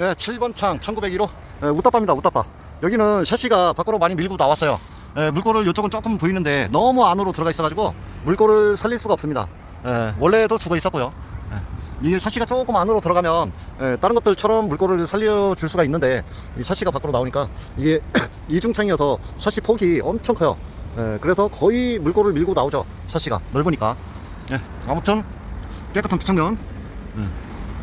네, 7번 창 1901호 네, 우따빠입니다 우따빠. 여기는 샤시가 밖으로 많이 밀고 나왔어요. 네, 물꼬를 이쪽은 조금 보이는데 너무 안으로 들어가 있어가지고 물꼬를 살릴 수가 없습니다. 네, 원래도 죽어 있었고요. 네, 이 샤시가 조금 안으로 들어가면 네, 다른 것들처럼 물꼬를 살려줄 수가 있는데 이 샤시가 밖으로 나오니까 이게 이중창이어서 샤시 폭이 엄청 커요. 네, 그래서 거의 물꼬를 밀고 나오죠 샤시가. 넓으니까. 네, 아무튼 깨끗한 비창면 네,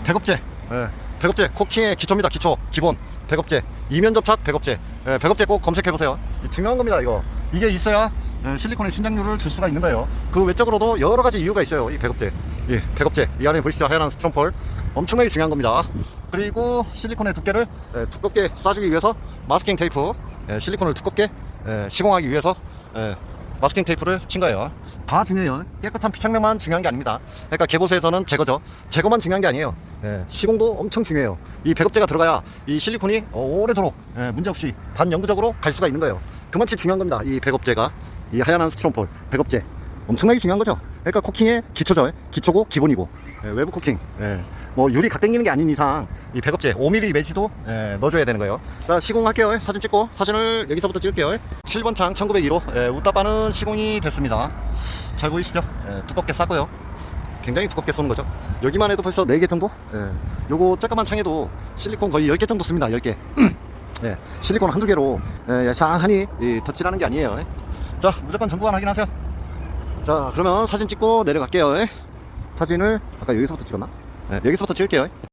백업제 예, 백업제 코킹의 기초입니다. 기초 기본. 백업제. 이면 접착 백업제. 예, 백업제 꼭 검색해 보세요. 중요한 겁니다 이거. 이게 있어야 예, 실리콘의 신장률을 줄 수가 있는 거예요. 그 외적으로도 여러 가지 이유가 있어요 이 백업제. 예, 백업제. 이 안에 보이시죠? 하얀 스트롱폴. 엄청나게 중요한 겁니다. 그리고 실리콘의 두께를 예, 두껍게 쏴주기 위해서 마스킹 테이프 예, 실리콘을 두껍게 예, 시공하기 위해서 예, 마스킹 테이프를 친 거예요. 다 중요해요. 깨끗한 피창명만 중요한 게 아닙니다. 그러니까 개보수에서는 제거죠. 제거만 중요한 게 아니에요. 예, 시공도 엄청 중요해요. 이 백업제가 들어가야 이 실리콘이 오래도록 예, 문제없이 반영구적으로 갈 수가 있는 거예요. 그만치 중요한 겁니다. 이 백업제가 이 하얀 스트롱폴 백업제 엄청나게 중요한 거죠. 그러니까 코킹의 기초죠. 기초고 기본이고 예, 외부 코킹. 예, 뭐 유리 각 당기는 게 아닌 이상 이 백업제 5mm 매지도 예, 넣어줘야 되는 거예요. 자 시공할게요. 사진 찍고 사진을 여기서부터 찍을게요. 7번 창 1901호 예, 우따바는 시공이 됐습니다. 잘 보이시죠? 예, 두껍게 싸고요. 굉장히 두껍게 쏘는 거죠. 여기만 해도 벌써 4개 정도? 예. 요거 조그만 창에도 실리콘 거의 10개 정도 씁니다. 10개. 예, 실리콘 한두 개로 예, 예상하니 이, 덧칠하는 게 아니에요. 예. 자, 무조건 전부관 확인하세요. 자, 그러면 사진 찍고 내려갈게요. 예. 사진을 아까 여기서부터 찍었나? 예, 여기서부터 찍을게요.